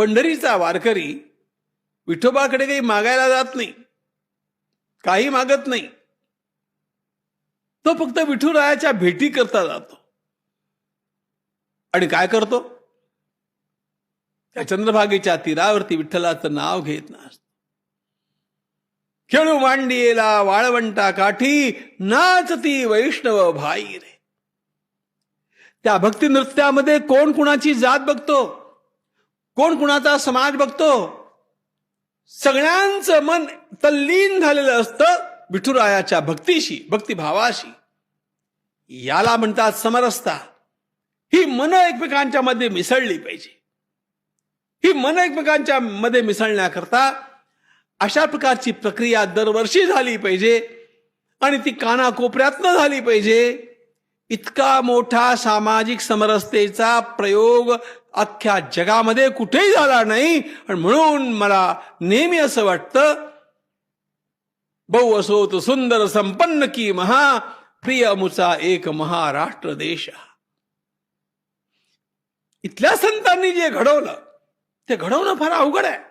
पंढरीचा वारकरी विठोबाकडे काही मागायला जात नाही काही मागत नाही. तो फक्त विठुरायाच्या भेटी करता जातो. आणि काय करतो? त्या चंद्रभागेच्या तीरावरती विठ्ठलाचं नाव घेत नसतो खेळू मांडियेला वाळवंटा काठी नाचती वैष्णव भाई रे. त्या भक्ती नृत्यामध्ये कोण कुणाची जात बघतो? कोण कुणाचा समाज बघतो? सगळ्यांचं मन तल्लीन झालेलं असतं विठुरायाच्या भक्तीशी भक्तिभावाशी. याला म्हणतात समरसता. ही मन एकमेकांच्या मध्ये मिसळली पाहिजे. ही मन एकमेकांच्या मध्ये मिसळण्याकरता अशा प्रकारची प्रक्रिया दरवर्षी झाली पाहिजे आणि ती कानाकोपऱ्यातनं झाली पाहिजे. इतका मोठा सामाजिक समरसतेचा प्रयोग अख्ख्या जगामध्ये कुठेही झाला नाही. आणि म्हणून मला नेहमी असं वाटतं बहु असोत सुंदर संपन्न की महा प्रिय मुचा एक महाराष्ट्र देश. इथल्या संतांनी जे घडवलं ते घडवणं फार अवघड आहे.